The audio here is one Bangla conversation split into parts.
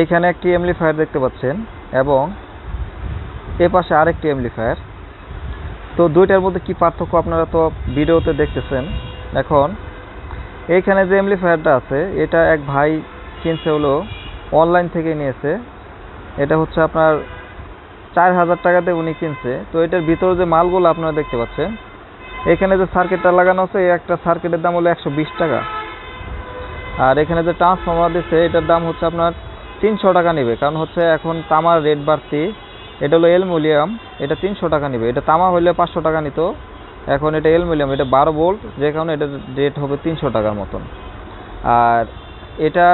এইখানে একটি এমপ্লিফায়ার দেখতে পাচ্ছেন, এবং এ পাশে আরেকটি এমপ্লিফায়ার তো দুইটার মধ্যে কি পার্থক্য আপনারা তো ভিডিওতে দেখতেছেন। এখন, এইখানে যে এমপ্লিফায়ারটা আছে, এটা এক ভাই কিনছে হলো অনলাইন থেকে নিয়েছে। এটা হচ্ছে আপনার চার হাজার টাকাতে উনি কিনছে। তো এটার ভিতরে যে মালগুলো আপনারা দেখতে পাচ্ছেন, এখানে যে সার্কিটটা লাগানো আছে, এই একটা সার্কিটের দাম হলো একশো বিশ টাকা। আর এখানে যে ট্রান্সফর্মার দিচ্ছে এটার দাম হচ্ছে আপনার তিনশো টাকা নেবে। কারণ হচ্ছে এখন তামার রেট বাড়তি। এটা হলো অ্যালুমিনিয়াম এটা তিনশো টাকা নেবে। এটা তামা হলে পাঁচশো টাকা নিত। এখন এটা অ্যালুমিনিয়াম এটা বারো ভোল্ট যে কারণে এটার রেট হবে তিনশো টাকার মতন। আর এটা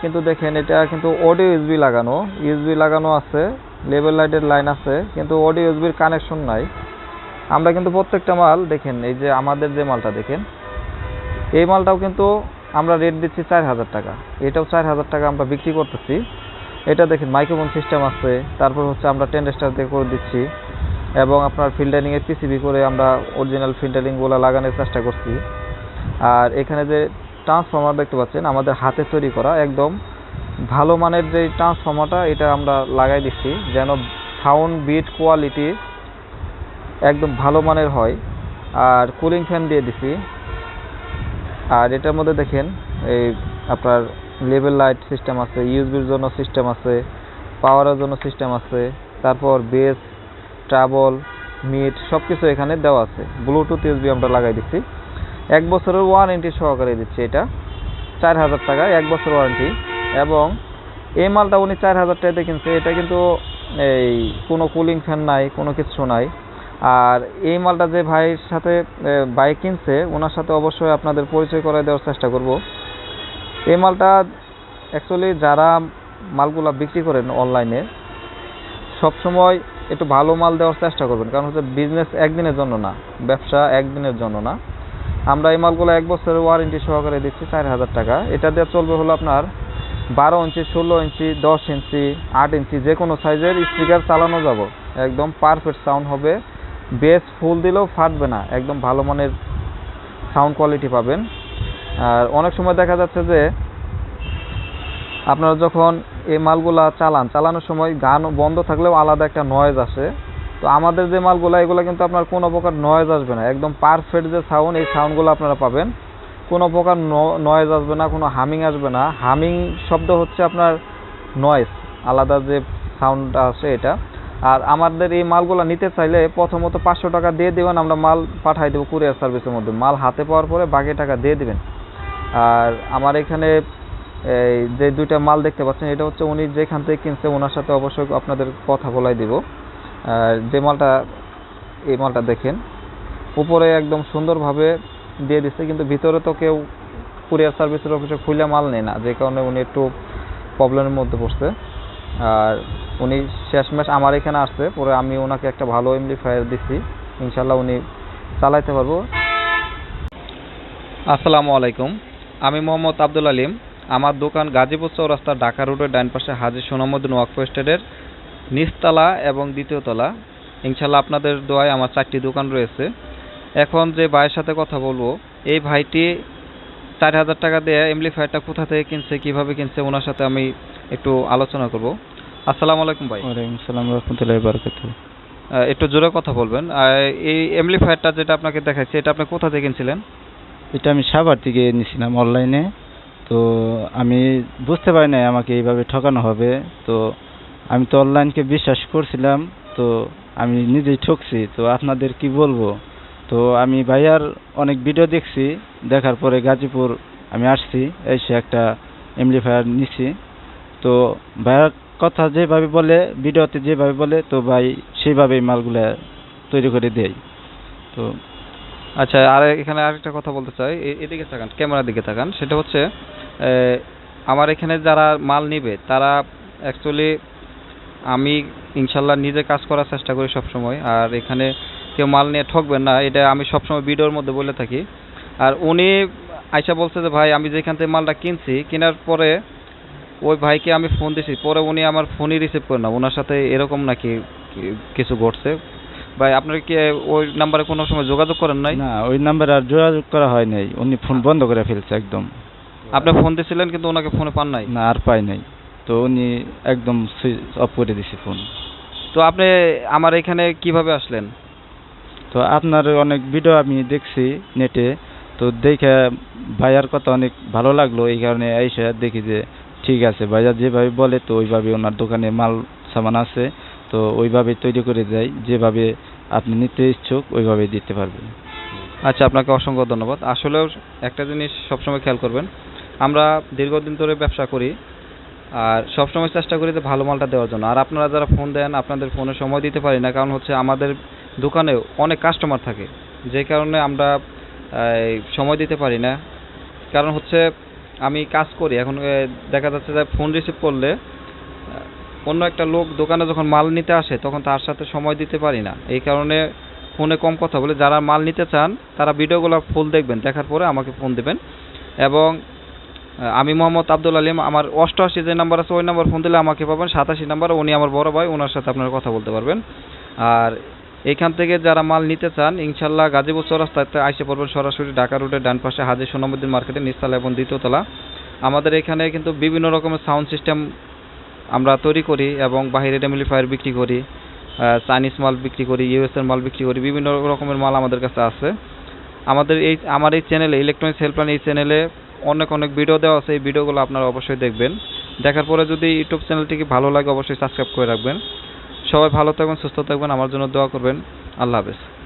কিন্তু দেখেন, এটা কিন্তু অডিও ইউএসবি লাগানো। ইউএসবি লাগানো আছে লেবেল লাইটের লাইন আছে, কিন্তু অডিও ইউএসবির কানেকশন নাই। আমরা কিন্তু প্রত্যেকটা মাল দেখেন, এই যে আমাদের যে মালটা দেখেন, এই মালটাও কিন্তু আমরা রেট দিচ্ছি চার হাজার টাকা। এটাও চার হাজার টাকা আমরা বিক্রি করতেছি। এটা দেখেন মাইক্রোফোন সিস্টেম আছে। তারপর হচ্ছে আমরা টেন্ডেস্টার দিয়ে করে দিচ্ছি। এবং আপনার ফিল্টারিংয়ের পিসিবি করে আমরা অরিজিনাল ফিল্টারিংগুলো লাগানোর চেষ্টা করছি। আর এখানে যে ট্রান্সফর্মার দেখতে পাচ্ছেন, আমাদের হাতে তৈরি করা একদম ভালো মানের যে ট্রান্সফর্মারটা এটা আমরা লাগাই দিচ্ছি, যেন সাউন্ড বিট কোয়ালিটি একদম ভালো মানের হয়। আর কুলিং ফ্যান দিয়ে দিছি আর এটার মধ্যে দেখেন, এই আপনার লেভেল লাইট সিস্টেম আছে ইউএসবির জন্য সিস্টেম আছে পাওয়ারের জন্য সিস্টেম আছে, তারপর বেস ট্রাবল মিট সব কিছু এখানে দেওয়া আছে। ব্লুটুথ ইউএসবি আমরা লাগাই দিচ্ছি। এক বছরের ওয়ারেন্টি সহকারে দিচ্ছে এটা। চার হাজার টাকা, এক বছর ওয়ারেন্টি এবং এই মালটা উনি চার হাজার টাকাতে কিনছে। এটা কিন্তু এই কোনো কুলিং ফ্যান নাই, কোনো কিছু নাই। আর এই মালটা যে ভাইয়ের সাথে বাইক কিনছে, ওনার সাথে অবশ্যই আপনাদের পরিচয় করে দেওয়ার চেষ্টা করব। এই মালটা অ্যাকচুয়ালি যারা মালগুলা বিক্রি করেন অনলাইনে সবসময় একটু ভালো মাল দেওয়ার চেষ্টা করবেন। কারণ হচ্ছে বিজনেস একদিনের জন্য না, ব্যবসা একদিনের জন্য না। আমরা এই মালগুলো এক বছরের ওয়ারেন্টি সহকারে দিচ্ছি চার হাজার টাকা। এটা দিয়ে চলবে হলো আপনার বারো ইঞ্চি, ষোলো ইঞ্চি, দশ ইঞ্চি, আট ইঞ্চি যে কোনো সাইজের স্পিকার চালানো যাব। একদম পারফেক্ট সাউন্ড হবে। বেস ফুল দিলেও ফাটবে না, একদম ভালো মানের সাউন্ড কোয়ালিটি পাবেন। আর অনেক সময় দেখা যাচ্ছে যে, আপনারা যখন এই মালগুলা চালান, চালানোর সময় গান বন্ধ থাকলেও আলাদা একটা নয়েজ আসে। তো আমাদের যে মালগুলা, এগুলো কিন্তু আপনার কোনো প্রকার নয়েজ আসবে না, একদম পারফেক্ট যে সাউন্ড এই সাউন্ডগুলো আপনারা পাবেন। কোনো প্রকার নয়েজ আসবে না, কোনো হামিং আসবে না। হামিং শব্দ হচ্ছে আপনার নয়েজ আলাদা যে সাউন্ড আসে এটা। আর আমাদের এই মালগুলো নিতে চাইলে প্রথমত পাঁচশো টাকা দিয়ে দেবেন, আমরা মাল পাঠাই দেবো কুরিয়ার সার্ভিসের মধ্যে। মাল হাতে পাওয়ার পরে বাকি টাকা দিয়ে দেবেন। আর আমার এখানে এই যে দুইটা মাল দেখতে পাচ্ছেন, এটা হচ্ছে উনি যেখান থেকে কিনছে ওনার সাথে অবশ্যই আপনাদের কথা বলাই দিব। আর যে মালটা, এই মালটা দেখেন, উপরে একদম সুন্দরভাবে দিয়ে দিচ্ছে কিন্তু ভিতরে তো কেউ কুরিয়ার সার্ভিসের অফিসে খুলে মাল নেয় না, যে কারণে উনি একটু প্রবলেমের মধ্যে পড়ছে। আর উনি শেষমেশ আমার এখানে আসছে পরে আমি ওনাকে একটা ভালো এমপ্লিফায়ার দিচ্ছি ইনশাল্লাহ উনি চালাইতে পারব। আসসালামু আলাইকুম। আমি মোহাম্মদ আব্দুল আলিম। আমার দোকান গাজীপুর চৌরাস্তা, ঢাকা রোডের ডান পাশে হাজি সোনামুদ্দিন ওয়াকফ স্টেটের নিচতলা এবং দ্বিতীয় তলা। ইনশাল্লাহ আপনাদের দোয়ায় আমার চারটি দোকান রয়েছে। এখন যে ভাইয়ের সাথে কথা বলব, এই ভাইটি চার হাজার টাকা দিয়ে এমপ্লিফায়ারটা কোথা থেকে কিনছে, কীভাবে কিনছে, ওনার সাথে আমি একটু আলোচনা করব। আসসালামু আলাইকুম ভাই। ওয়ালাইকুম সালাম রহমতুল্লাহি বারাকাতু আহ, একটু জোরে কথা বলবেন। এই এমপ্লিফায়ারটা যেটা আপনাকে দেখাচ্ছি এটা আপনি কোথা থেকে কিনছিলেন? এটা আমি সাভার থেকে নিয়েছিলাম অনলাইনে। তো আমি বুঝতে পারি নাই আমাকে এইভাবে ঠকানো হবে। তো আমি তো অনলাইনকে বিশ্বাস করছিলাম তো আমি নিজেই ঠকছি। তো আপনাদের কি বলব? তো আমি ভাইয়ার অনেক ভিডিও দেখছি দেখার পরে গাজীপুর আমি আসছি এসে একটা এমপ্লিফায়ার নিছি তো ভাইয়ার কথা যেভাবে বলে, ভিডিওতে যেভাবে বলে, তো ভাই সেইভাবেই মালগুলা তৈরি করে দেয়। তো আচ্ছা আর এখানে আরেকটা কথা বলতে চাই। এদিকে তাকান ক্যামেরার দিকে তাকান সেটা হচ্ছে আমার এখানে যারা মাল নিবে, তারা অ্যাকচুয়ালি আমি ইনশাল্লাহ নিজে কাজ করার চেষ্টা করি সব সময় আর এখানে কেউ মাল নিয়ে ঠকবেন না, এটা আমি সবসময় ভিডিওর মধ্যে বলে থাকি। আর উনি আইসা বলছে যে, ভাই, আমি যেখান থেকে মালটা কিনছি, কেনার পরে ওই ভাইকে আমি ফোন দিছি পরে উনি আমার ফোনই রিসিভ করে না। ওনার সাথে এরকম নাকি কিছু ঘটছে? ভাই আপনার কি ওই নাম্বারে কোনো সময় যোগাযোগ করেন নাই? না ওই নাম্বারে আর যোগাযোগ করা হয় নাই। উনি ফোন বন্ধ করে ফেলছে একদম। আপনি ফোন দিয়েছিলেন কিন্তু ওনাকে ফোনে পান নাই? না আর পাই নাই। তো উনি একদম সুইচ অফ করে দিছে ফোন তো আপনি আমার এখানে কীভাবে আসলেন? তো আপনার অনেক ভিডিও আমি দেখছি নেটে তো দেখে ভাইয়ার কথা অনেক ভালো লাগল। এই কারণে এসে দেখি যে ঠিক আছে ভাইয়া যেভাবে বলে তো ওইভাবে ওনার দোকানে মাল, সামান আছে, তো ওইভাবে তৈরি করে দেয়, যেভাবে আপনি নিতে ইচ্ছুক, ওইভাবে দিতে পারবেন। আচ্ছা আপনাকে অসংখ্য ধন্যবাদ। আসলেও একটা জিনিস সবসময় খেয়াল করবেন, আমরা দীর্ঘদিন ধরে ব্যবসা করি, আর সবসময় চেষ্টা করি যে ভালো মালটা দেওয়ার জন্য। আর আপনারা যারা ফোন দেন, আপনাদের ফোনে সময় দিতে পারি না, কারণ হচ্ছে আমাদের দোকানে অনেক কাস্টমার থাকে। যে কারণে আমরা সময় দিতে পারি না। কারণ হচ্ছে আমি কাজ করি। এখন দেখা যাচ্ছে যে ফোন রিসিভ করলে অন্য একটা লোক দোকানে যখন মাল নিতে আসে, তখন তার সাথে সময় দিতে পারি না। এই কারণে ফোনে কম কথা বলে, যারা মাল নিতে চান, তারা ভিডিওগুলো ফুল দেখবেন। দেখার পরে আমাকে ফোন দেবেন। এবং আমি মোহাম্মদ আব্দুল আলিম, আমার অষ্টআশি যে নাম্বার আছে, ওই নাম্বার ফোন দিলে আমাকে পাবেন। সাতাশি নাম্বার উনি আমার বড় ভাই ওনার সাথে আপনারা কথা বলতে পারবেন। আর এখান থেকে যারা মাল নিতে চান, ইনশাল্লাহ গাজীপুর চৌরাস্তাতে আইসে পড়বেন সরাসরি ঢাকা রোডের ডান পাশে হাজির সোনামুদ্দিন মার্কেটের নিচতলা এবং দ্বিতীয়তলা। আমাদের এখানে কিন্তু বিভিন্ন রকমের সাউন্ড সিস্টেম আমরা তৈরি করি এবং বাহিরের এমপ্লিফায়ার বিক্রি করি চাইনিজ মাল বিক্রি করি ইউএসএর মাল বিক্রি করি, বিভিন্ন রকমের মাল আমাদের কাছে আছে। আমাদের এই, আমার এই চ্যানেলে, ইলেকট্রনিক্স হেল্পলাইন এই চ্যানেলে অনেক অনেক ভিডিও দেওয়া আছে, এই ভিডিওগুলো আপনারা অবশ্যই দেখবেন। দেখার পরে যদি ইউটিউব চ্যানেলটিকে ভালো লাগে, অবশ্যই সাবস্ক্রাইব করে রাখবেন। সবাই ভালো থাকবেন সুস্থ থাকবেন আমার জন্য দোয়া করবেন। আল্লাহ হাফেজ।